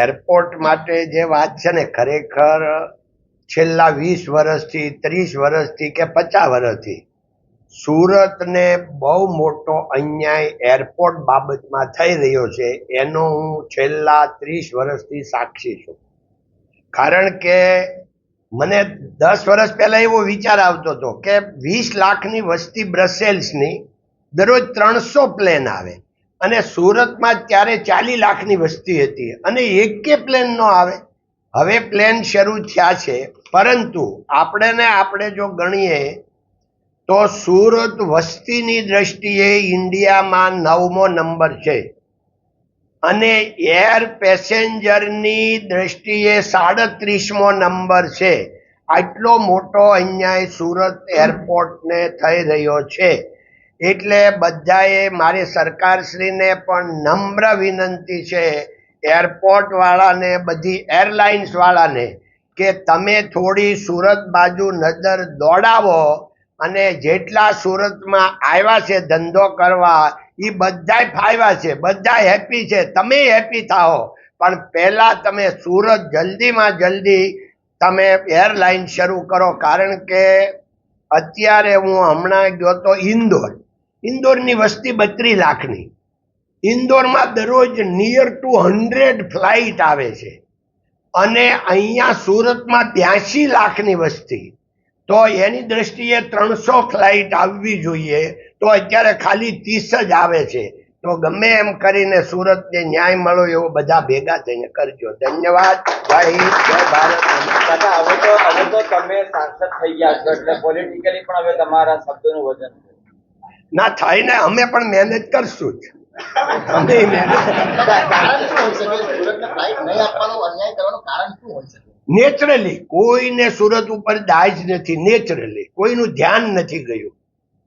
Airport માટે જે વાત છે ને, ખરેખર છેલ્લા વીસ વર્ષથી, ત્રીસ વર્ષથી કે પચાસ વર્ષથી સુરતને બહુ મોટો અન્યાય એરપોર્ટ બાબતમાં થઈ રહ્યો છે, એનો હું છેલ્લા ત્રીસ વર્ષથી સાક્ષી છું. કારણ કે મને દસ વર્ષ પહેલાં એવો વિચાર આવતો હતો કે વીસ લાખની વસ્તી બ્રસેલ્સની દરરોજ ત્રણસો પ્લેન આવે. અને સુરતમાં ત્યારે ચાલી લાખની વસ્તી હતી. અને એકે પ્લેન ન આવે. હવે પ્લેન શરૂ થયા છે. પરંતુ આપણે ને આપણે જો ગણીએ, તો સુરત વસ્તીની દ્રષ્ટિએ ઇન્ડિયામાં નવમો નંબર છે. અને એર પેસેન્જરની દ્રષ્ટિએ સાડત્રીસમો નંબર છે. આટલો મોટો અન્યાય સુરત એરપોર્ટને થઈ રહ્યો છે. એટલે બધાએ મારી સરકારશ્રીને પણ નમ્ર વિનંતી છે એરપોર્ટવાળાને, બધી એરલાઇન્સવાળાને કે તમે થોડી સુરત બાજુ નજર દોડાવો અને જેટલા સુરતમાં આવ્યા છે ધંધો કરવા એ બધાય ફાવ્યા છે બધા હેપી છે, તમે હેપી થાઓ. પણ પહેલાં તમે સુરત જલ્દીમાં જલ્દી તમે એરલાઇન શરૂ કરો, કારણ કે અત્યારે હું હમણાં ગયો તો ઇન્દોર. ઇન્દોરની વસ્તી બત્રીસ લાખની. ઇન્દોરમાં દરરોજ નિયર ટુ હંડ્રેડ ફ્લાઇટ આવે છે. અને અહીંયા સુરતમાં ત્યાંસી લાખની વસ્તી. તો એની દ્રષ્ટિએ ત્રણસો ફ્લાઇટ આવવી જોઈએ. તો અત્યારે ખાલી ત્રીસ જ આવે છે. તો ગમે એમ કરીને સુરતને ન્યાય મળો એવો બધા ભેગા થઈને કરજો. ધન્યવાદ. જય હિન્દ જય ભારત. હવે તો હવે તો તમે સાંસદ થઈ ગયા છો એટલે પોલિટિકલી પણ હવે તમારા શબ્દોનું વજન ના થાય ને અમે પણ મહેનત કરશું જ. અમે મહેનત કારણ શું હોઈ શકે? સુરતને ફ્લાઇટ નહીં આપવાનો અન્યાય કરવાનું કારણ શું હોઈ શકે? નેચરલી કોઈને સુરત ઉપર દાજ નથી નેચરલી કોઈનું ધ્યાન નથી ગયું.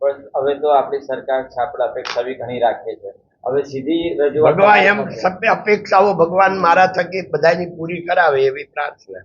પણ હવે તો આપણી સરકાર છે અપેક્ષા બી ઘણી રાખે છે. હવે સીધી રજૂઆત ભગવાન એમ સભ્ય અપેક્ષાઓ ભગવાન મારા થકી બધાની પૂરી કરાવે એવી પ્રાર્થના.